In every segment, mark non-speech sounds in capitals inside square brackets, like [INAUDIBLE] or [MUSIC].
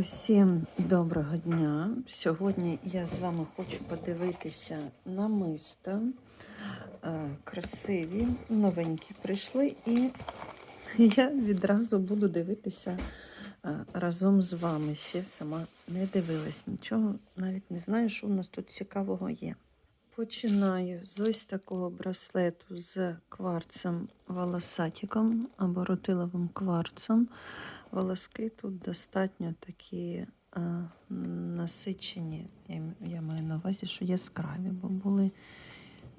Усім доброго дня. Сьогодні я з вами хочу подивитися на миста. Е, Красиві, новенькі прийшли, і я відразу буду дивитися е, разом з вами. Ще сама не дивилась нічого, навіть не знаю, що у нас тут цікавого є. Починаю з ось такого браслету з кварцем волосатиком або ротиловим кварцем. Волоски тут достатньо такі а, насичені. Я, я маю на увазі, що яскраві, бо були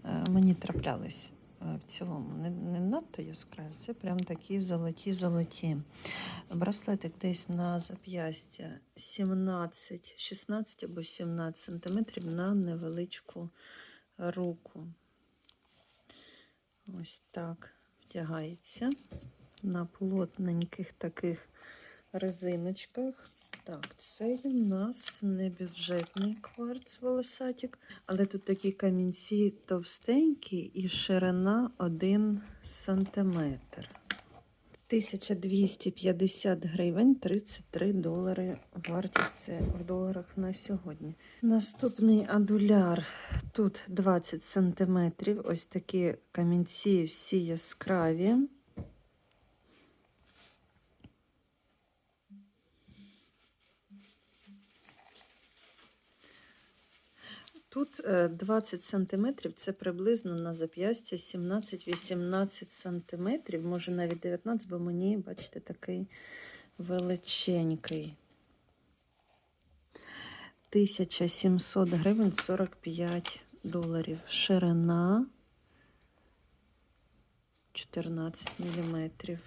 а, мені траплялись а, в цілому. Не, не надто яскраві, це прям такі золоті-золоті. Браслетик десь на зап'ястя 17, 16 або 17 сантиметрів на невеличку руку. Ось так втягається на плотненьких таких резиночках. Так, це у нас не бюджетний кварц волосатик, але тут такі камінці товстенькі і ширина 1 сантиметр. 1250 гривень, 33 долари вартість це в доларах на сьогодні. Наступний адуляр. Тут 20 сантиметрів. Ось такі камінці всі яскраві. Тут е, 20 сантиметрів, це приблизно на зап'ястя 17-18 сантиметрів, може навіть 19, бо мені, бачите, такий величенький. 1700 гривень 45 доларів. Ширина 14 міліметрів.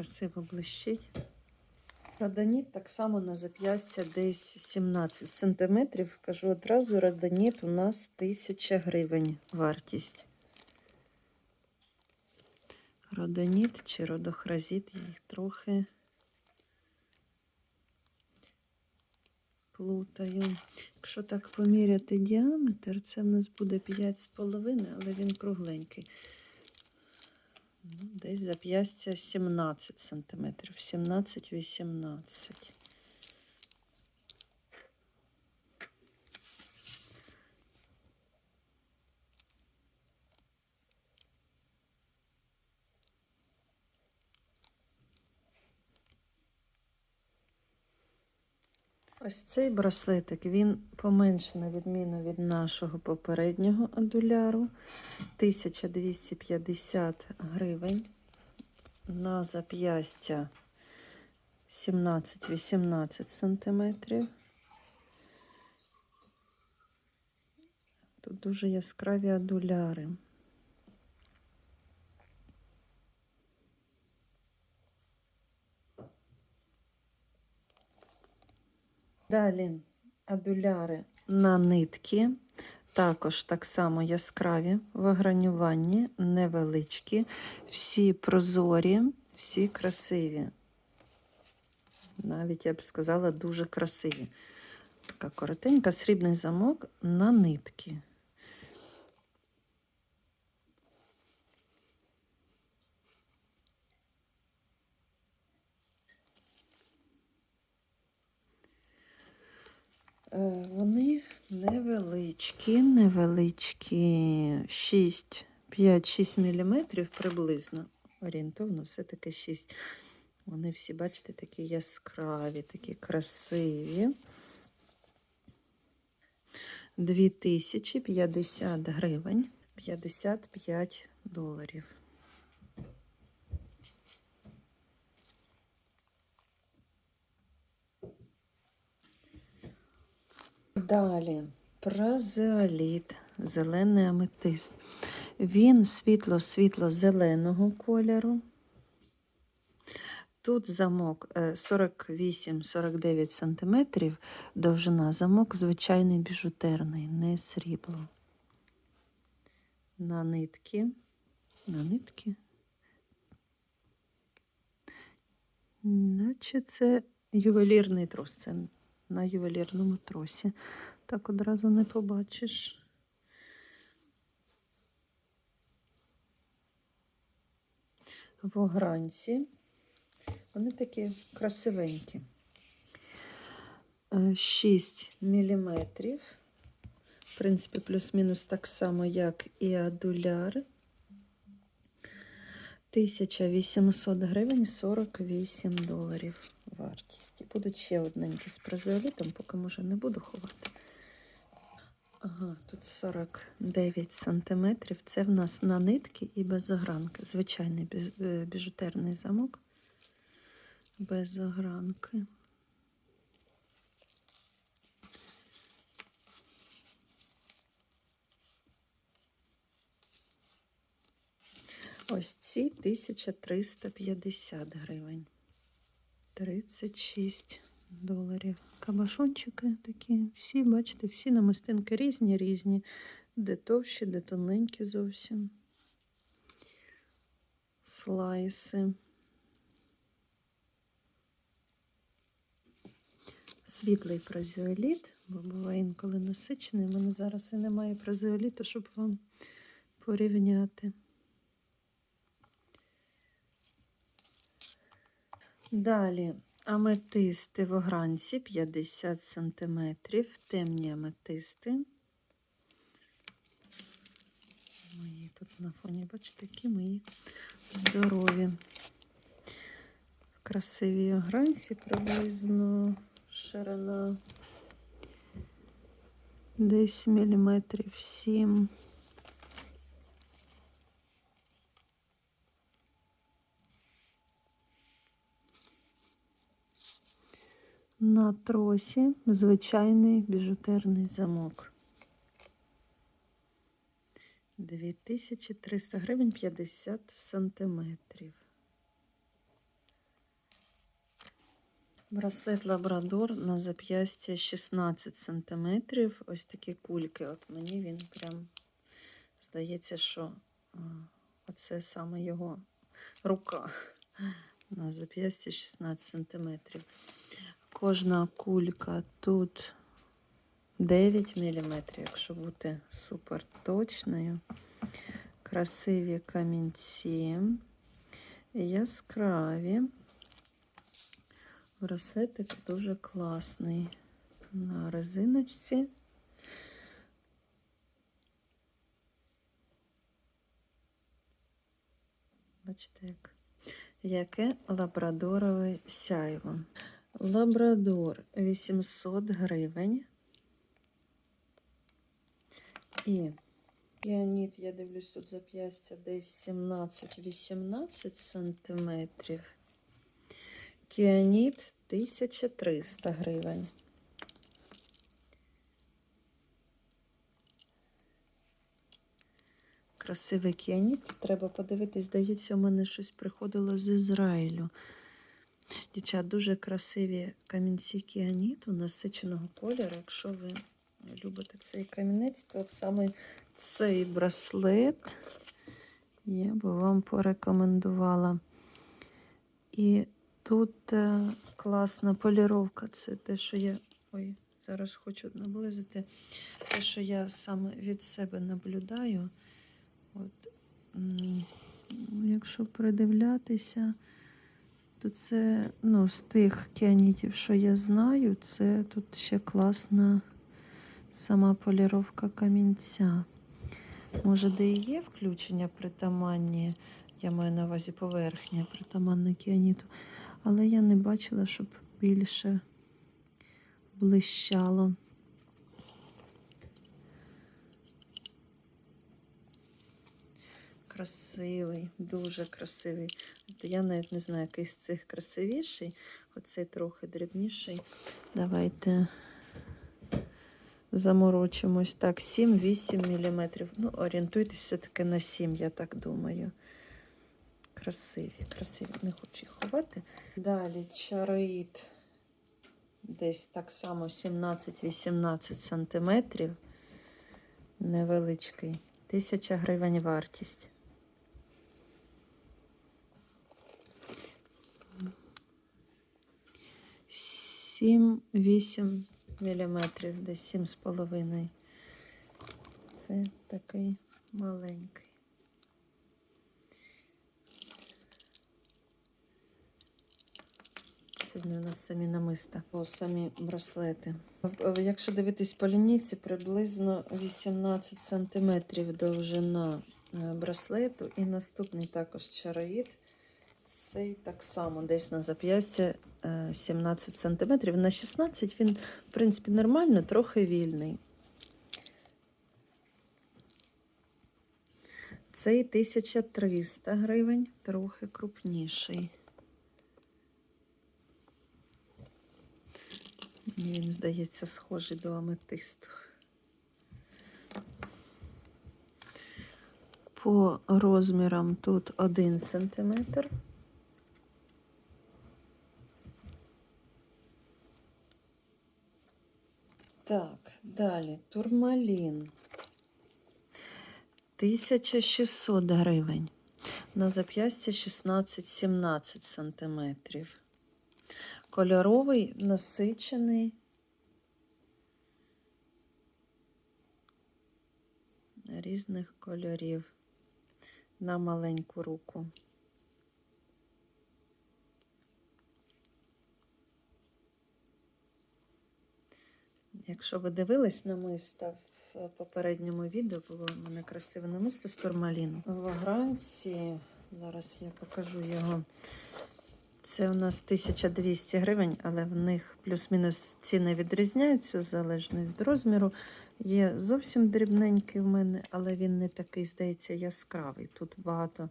Красиво блищить. Раданіт так само на зап'ястя десь 17 сантиметрів. Кажу одразу, раданіт у нас 1000 гривень вартість. Родоніт чи родохразіт, їх трохи плутаю. Якщо так поміряти діаметр, це в нас буде 5,5, але він кругленький. Ну, Десь зап'ястя 17 сантиметрів, 17-18. Ось цей браслетик, він поменше, на відміну від нашого попереднього адуляру. 1250 гривень. На зап'ястя 17-18 сантиметрів. Тут дуже яскраві адуляри. Далі адуляри на нитки. Також так само яскраві в огранюванні, невеличкі, всі прозорі, всі красиві. Навіть, я б сказала, дуже красиві. Така коротенька срібний замок на нитки. Вони невеличкі, невеличкі 6, 5-6 мм приблизно. Орієнтовно, все-таки 6. Вони всі, бачите, такі яскраві, такі красиві. 2050 гривень, 55 доларів. Далі празеоліт, зелений аметист. Він світло-світло-зеленого кольору. Тут замок 48-49 см, довжина замок звичайний біжутерний, не срібло. На нитки. На нитки. Наче це ювелірний трос. Це на ювелірному тросі. Так одразу не побачиш. В огранці. Вони такі красивенькі. Е, 6 мм. В принципі, плюс-мінус так само, як і адуляр. 1800 гривень 48 доларів вартість. І будуть ще одненькі з празеолітом, поки може не буду ховати. Ага, тут 49 сантиметрів. Це в нас на нитки і без огранки. Звичайний е, біжутерний замок. Без огранки. Ось ці 1350 гривень. 36 доларів. Кабашончики такі, всі, бачите, всі намистинки різні, різні. Де товщі, де тоненькі зовсім. Слайси. Світлий празеоліт, бо буває інколи насичений. У мене зараз і немає празеоліту, щоб вам порівняти. Далі аметисти в огранці 50 см, темні аметисти. Мої тут на фоні, бачите, які мої здорові. В красивій огранці приблизно ширина десь міліметрів 7. На тросі звичайний біжутерний замок. 2300 гривень 50 сантиметрів. Браслет Лабрадор на зап'ястя 16 сантиметрів. Ось такі кульки. От мені він прям здається, що оце саме його рука. [LAUGHS] На зап'ясті 16 сантиметрів. Кожна кулька тут 9 мм, якщо бути супер точною. Красиві камінці, яскраві. Браслетик дуже класний на резиночці. Бачите, як яке лабрадорове сяйво. Лабрадор 800 гривень. І піаніт, я дивлюсь, тут зап'ястя десь 17-18 сантиметрів. Кіаніт 1300 гривень. Красивий кіаніт. Треба подивитись, здається, у мене щось приходило з Ізраїлю. Дівчат, дуже красиві камінці кіаніту насиченого кольору. Якщо ви любите цей камінець, то саме цей браслет я би вам порекомендувала. І тут е, класна поліровка. Це те, що я. Ой, зараз хочу наблизити. Те, що я саме від себе наблюдаю. От, м, якщо придивлятися, то це ну, з тих кіанітів, що я знаю, це тут ще класна сама поліровка камінця. Може, де і є включення притаманні, я маю на увазі поверхня притаманна кіаніту, але я не бачила, щоб більше блищало. Красивий, дуже красивий. Я навіть не знаю, який з цих красивіший. Оцей трохи дрібніший. Давайте заморочимось. Так, 7-8 мм. Ну, орієнтуйтесь все-таки на 7, я так думаю. Красиві, красиві. Не хочу їх ховати. Далі чароїд. Десь так само 17-18 сантиметрів. Невеличкий. Тисяча гривень вартість. 7-8 мм, десь 7,5. Це такий маленький. Сьогодні у нас самі намиста, О, самі браслети. Якщо дивитись по лінійці, приблизно 18 см довжина е, браслету. І наступний також чароїд. Цей так само десь на зап'ястя 17 см. На 16 він, в принципі, нормально, трохи вільний. Цей 1300 гривень, трохи крупніший. Він, здається, схожий до аметисту. По розмірам тут 1 сантиметр. Так, далі турмалін. 1600 гривень. На зап'ястя 16-17 сантиметрів. Кольоровий, насичений. Різних кольорів на маленьку руку. Якщо ви дивились намисто в попередньому відео, було в мене красиве намисто з турмаліну. В вагранці, зараз я покажу його. Це у нас 1200 гривень, але в них плюс-мінус ціни відрізняються залежно від розміру. Є зовсім дрібненький в мене, але він не такий, здається, яскравий. Тут багато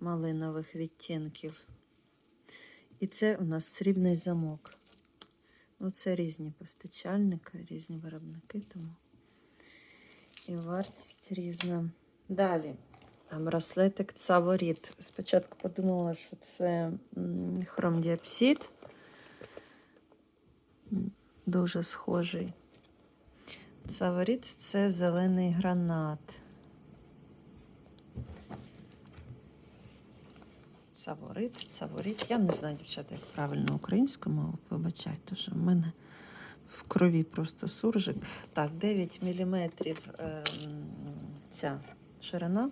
малинових відтінків. І це у нас срібний замок. Оце різні постачальники, різні виробники, тому і вартість різна. Далі. Браслетик Цаворіт. Спочатку подумала, що це. М, Дуже схожий. Цаворіт це зелений гранат. Цаворит, цаворит. Я не знаю, дівчата, як правильно українською вибачайте, що в мене в крові просто суржик. Так, 9 мм ця ширина.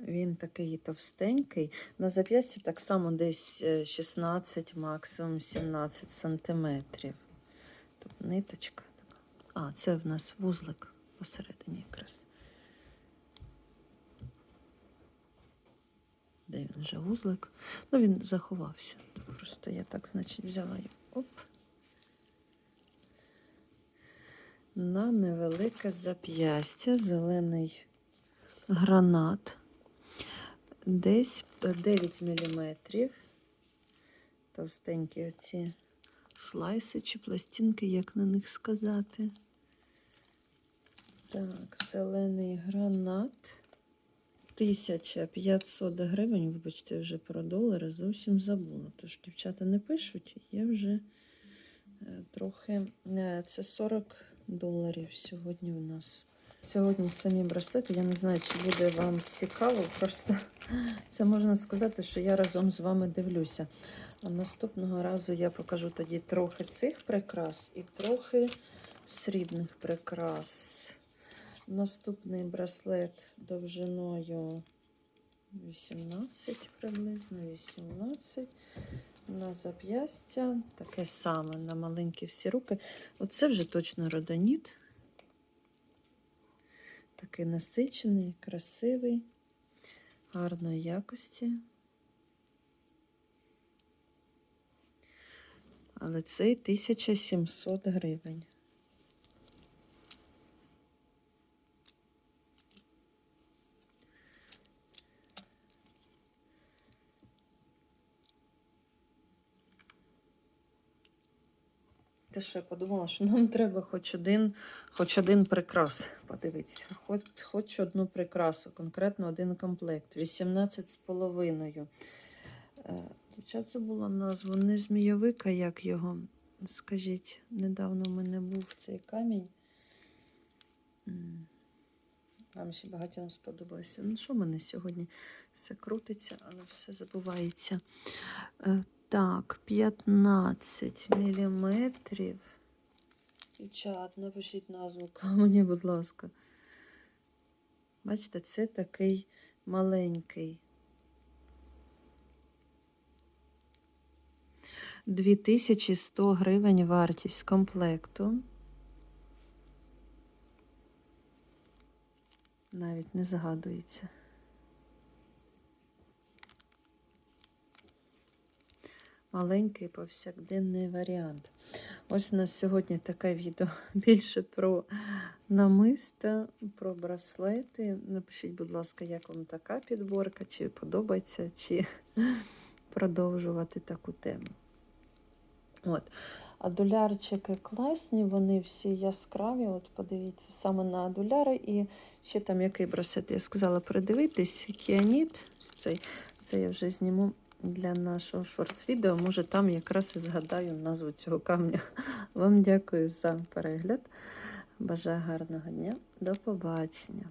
Він такий товстенький. На зап'ясті так само десь е, 16, максимум 17 сантиметрів. Тут ниточка. А, це в нас вузлик посередині якраз. Де він вже вузлик? Ну, він заховався. Просто я так, значить, взяла його. Оп. На невелике зап'ястя, зелений гранат. Десь 9 мм. Товстенькі оці слайси чи пластинки, як на них сказати. Так, зелений гранат. 1500 гривень, вибачте, вже про долари зовсім забула. Тож дівчата не пишуть, я вже е, трохи. е, Це 40 доларів сьогодні у нас. Сьогодні самі браслети, я не знаю, чи буде вам цікаво. Просто [LAUGHS] це можна сказати, що я разом з вами дивлюся. А наступного разу я покажу тоді трохи цих прикрас і трохи срібних прикрас. Наступний браслет довжиною 18 приблизно, 18 на зап'ястя. Таке саме на маленькі всі руки. Оце вже точно родоніт. Такий насичений, красивий, гарної якості. Але цей 1700 гривень. Те, що я подумала, що нам треба хоч один, хоч один прикрас подивитися. Хоч, хоч одну прикрасу, конкретно один комплект. 18 з половиною. Е, Дівчат забула назву. Не змійовика, як його. Скажіть, недавно в мене був цей камінь. Вам ще багатьом сподобався. Ну, що в мене сьогодні все крутиться, але все забувається. Так, 15 міліметрів. Дівчат, напишіть назву каменя, будь ласка. Бачите, це такий маленький. 2100 гривень вартість комплекту. Навіть не згадується. Маленький повсякденний варіант. Ось у нас сьогодні таке відео [LAUGHS] більше про намиста, про браслети. Напишіть, будь ласка, як вам така підборка, чи подобається, чи [LAUGHS] продовжувати таку тему. От. А класні, вони всі яскраві. От подивіться саме на дуляри. І ще там який браслет, я сказала передивитись, кіаніт. Цей, це я вже зніму для нашого шортс-відео. Може, там якраз і згадаю назву цього камня. Вам дякую за перегляд. Бажаю гарного дня. До побачення.